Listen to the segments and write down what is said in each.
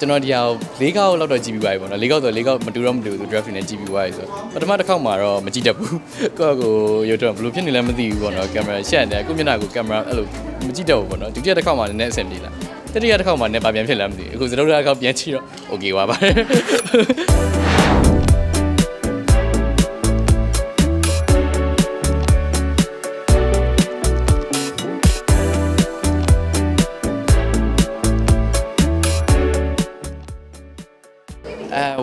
ကျွန်တော်ဒီဟာ၄ခေါက်လောက်တော့ကြည့်ပြီးသွားပြီပေါ့နော်၄ခေါက်ဆို၄ခေါက်မတူတော့မတူဘူး draft နဲ့ကြည့်ပြီးသွားပြီဆိုပထမတစ်ခေါက်မှာတော့မကြည့်တတ်ဘူးကိုယ့်ကိုရုပ်တော့ဘယ်လိုဖြစ်နေလဲမသိဘူးပေါ့နော်ကင်မရာရှက်တယ်ကိုမျက်နှာကိုကင်မရာအဲ့လိုမကြည့်တတ်ဘူးပေါ့နော်ဒုတိယတစ်ခေါက်မှာလည်းနည်းအဆင်ပြေလာတတိယတစ်ခေါက်မှာလည်းပါပြန်ဖြစ်လာမသိဘူးအခုစတုတ္ထတစ်ခေါက်ပြန်ကြည့်တော့ okay ပါပါတယ်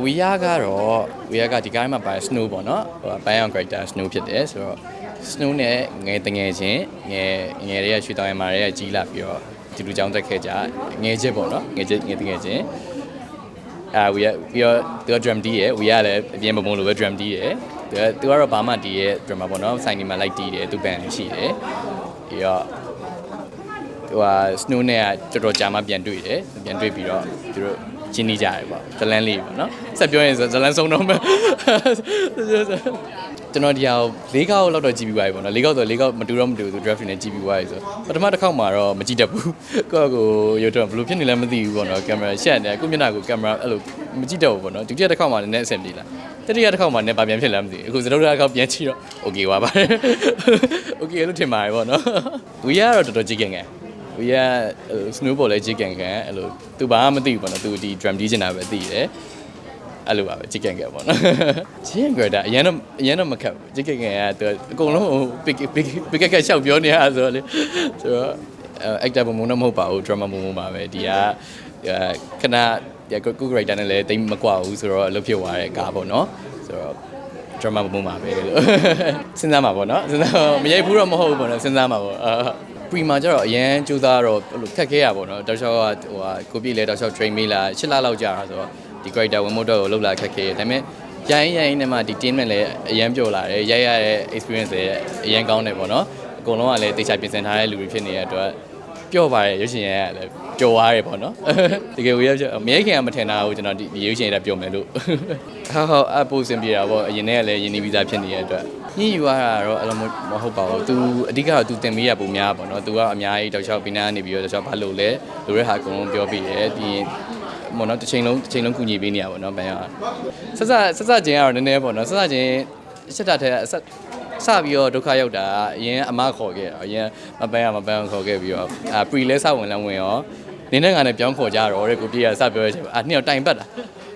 ဝီယာကတော့ဝီယာကဒီကိုင်းမှာပါ snow ပေါ့နော်ဟိုဘိုင်အောင် character snow ဖြစ်တယ်ဆိုတော့ snow နဲ့ငယ်တငယ်ချင်းငယ်ငယ်တွေကရွှေတောင်ရမာတွေကကြီးလာပြီးတော့ဒီလူကြောင်းတက်ခဲ့ကြငယ်ချက်ပေါ့နော်ငယ်ချက်ငယ်တငယ်ချင်းအဲဝီယာပြီးတော့သူက drum D ရယ်ဝီယာလည်းအပြင်မပုံလိုပဲ drum D ရယ်သူကသူကတော့ဘာမှ D ရဲ့ drummer ပေါ့နော်ဆိုင်နေမှာ like D တယ်သူ band လည်းရှိတယ်ပြီးတော့ဟိုဟာ snow နဲ့ကတော်တော်ကြာမှပြန်တွေ့တယ်ပြန်တွေ့ပြီးတော့သူတို့ ချင်းနေကြတယ်ပေါ့ဇလန်းလေးပေါ့နော်ဆက်ပြောရင်ဇလန်းဆုံးတော့မယ်ကျွန်တော်ဒီဟာ၄ခေါက်လောက်တော့ကြည့်ပြီးသွားပြီပေါ့နော်၄ခေါက်ဆို၄ခေါက်မတူတော့မတူဘူး draft နဲ့ကြည့်ပြီးသွားပြီဆိုပထမတစ်ခေါက်မှာတော့မကြည့်တတ်ဘူးကိုယ့်ကိုရုပ်တော့ဘယ်လိုဖြစ်နေလဲမသိဘူးပေါ့နော်ကင်မရာရှက်တယ်ကိုမျက်နှာကိုကင်မရာအဲ့လိုမကြည့်တတ်ဘူးပေါ့နော်ဒုတိယတစ်ခေါက်မှာလည်းနည်းအဆင်ပြေလာတတိယတစ်ခေါက်မှာလည်းပါပြန်ဖြစ်လာမသိဘူးအခုစတုတ္ထတစ်ခေါက်ပြန်ကြည့်တော့ okay ပါပါတယ် okay လို့ထင်ပါတယ်ပေါ့နော်ဝီယာကတော့တော်တော်ကြည့်ခင်ငယ် ဝီကစနိုးဘော်လဲဂျစ်ကန်ကန်အဲ့လိုသူဘာမှမသိဘူးပေါ့နော်သူဒီ drum တီးချင်တာပဲသိတယ်အဲ့လိုပါပဲဂျစ်ကန်ကန်ပေါ့နော်ဂျစ်ကန်ကအရင်တော့အရင်တော့မခက်ဘူးဂျစ်ကန်ကန်ကသူအကုန်လုံး big big big ကရှောက်ပြောနေရဆိုတော့လေဆိုတော့ actor ပုံမှန်တော့မဟုတ်ပါဘူး drama ပုံမှန်ပါပဲဒီကခဏကိုကို character နဲ့လည်းတိတ်မကွာဘူးဆိုတော့အလုပ်ဖြစ်သွားတဲ့ကားပေါ့နော်ဆိုတော့ drama ပုံမှန်ပါပဲလို့စဉ်းစားမှာပေါ့နော်စဉ်းစားမရိုက်ဘူးတော့မဟုတ်ဘူးပေါ့နော်စဉ်းစားမှာပေါ့အာ ပရီမာကျတော့အရန်ကြိုးစားတော့အဲ့လိုခက်ခဲရပါတော့တောက်လျှောက်ကဟိုဟာကိုပြည့်လဲတောက်လျှောက် train မေးလာ၈လလောက်ကြာတာဆိုတော့ဒီ character ဝင်မို့တော့ကိုလှုပ်လာခက်ခဲရဒါပေမဲ့ရိုင်းရိုင်းနဲ့မှဒီ team နဲ့လည်းအရန်ပြောလာတယ်ရိုက်ရတဲ့ experience လည်းအရန်ကောင်းတယ်ပေါ့နော်အကုန်လုံးကလည်းတေချာပြင်ဆင်ထားတဲ့လူတွေဖြစ်နေတဲ့အတွက်ပျော့ပါတယ်ရုပ်ရှင်ရဲ့လည်းပျော်သွားတယ်ပေါ့နော်တကယ်ကိုရမရိုက်ခင်ကမထင်တာဘူးကျွန်တော်ဒီရုပ်ရှင်ရဲ့ပျော်မယ်လို့ဟာဟာအပိုစင်ပြေတာပေါ့အရင်တည်းကလည်းယဉ်နေပြီးသားဖြစ်နေတဲ့အတွက် ညှိယူရတာတော့အဲ့လိုမဟုတ်ပါဘူး तू အဓိကက तू တင်ပေးရပုံများပေါ့နော် तू ကအများကြီးတောက်လျှောက်ပြီးနားနေပြီးတော့တောက်လျှောက်ဘာလို့လဲလိုတဲ့ဟာအကုန်လုံးပြောပြီးတယ်ပြီးရင်မော်နော်တစ်ချိန်လုံးတစ်ချိန်လုံးကူညီပေးနေရပါတော့ဘန်ရဆက်ဆက်ဆက်ဆက်ချင်းကတော့နည်းနည်းပေါ့နော်ဆက်ဆက်ချင်းရှစ်တာထဲဆက်စပြီးတော့ဒုက္ခရောက်တာအရင်အမခေါ်ခဲ့တာအရင်မပန်းရမပန်းခေါ်ခဲ့ပြီးတော့အာပရီလဲစဝင်လမ်းဝင်ရောနင်းတဲ့ကလည်းပြောင်းခေါ်ကြတော့တဲ့ကိုပြေကစပြောရချင်အာနှစ်ယောက်တိုင်ပတ်တာ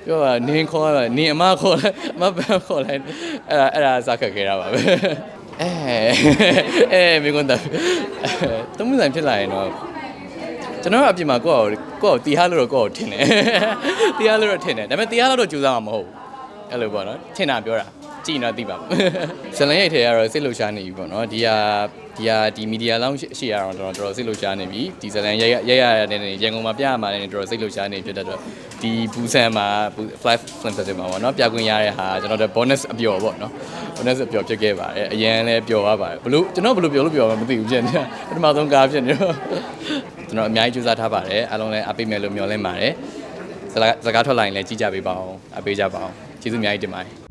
ပြောတာနင်းခေါ်နင်းအမခေါ်လိုက်အမပန်းခေါ်လိုက်အဲ့ဒါအဲ့ဒါစခက်ခဲ့တာပါပဲအဲအဲမင်းကတော့တမှုဆိုင်ဖြစ်လာရင်တော့ကျွန်တော်ကအပြင်မှာကိုယ့်ကိုကိုယ့်ကိုတီးဟားလို့တော့ကိုယ့်ကိုထင်တယ်တီးဟားလို့တော့ထင်တယ်ဒါပေမဲ့တီးဟားလို့တော့ကြိုးစားမှာမဟုတ်ဘူးအဲ့လိုပေါ့နော်ထင်တာပြောတာကြည့်နေတော့သိပါဘူးဇလန်ရိတ်ထဲကတော့စိတ်လှုပ်ရှားနေပြီပေါ့နော်ဒီဟာဒီဟာဒီမီဒီယာလောင်းရှိရအောင်တော်တော်စိတ်လှုပ်ရှားနေပြီဒီဇလန်ရိုက်ရိုက်ရတဲ့နေရန်ကုန်မှာပြရမှာလည်းတော်တော်စိတ်လှုပ်ရှားနေဖြစ်တဲ့အတွက် ဒီဘူဆန်မှာ fly film festival မှာပေါ့နော်ပြခွင့်ရတဲ့ဟာကျွန်တော်တို့ bonus အပျော်ပေါ့နော် bonus အပျော်ဖြစ်ခဲ့ပါတယ်အရင်လည်းပျော်သွားပါတယ်ဘလို့ကျွန်တော်ဘလို့ပျော်လို့ပျော်မှာမသိဘူးဖြစ်နေပထမဆုံးကားဖြစ်နေတော့ကျွန်တော်အများကြီးကြိုးစားထားပါတယ်အားလုံးလည်းအပိမယ်လို့မျှော်လင့်ပါတယ်စကားစကားထွက်လာရင်လည်းကြည့်ကြပေးပါအောင်အပေးကြပါအောင်ကျေးဇူးအများကြီးတင်ပါတယ်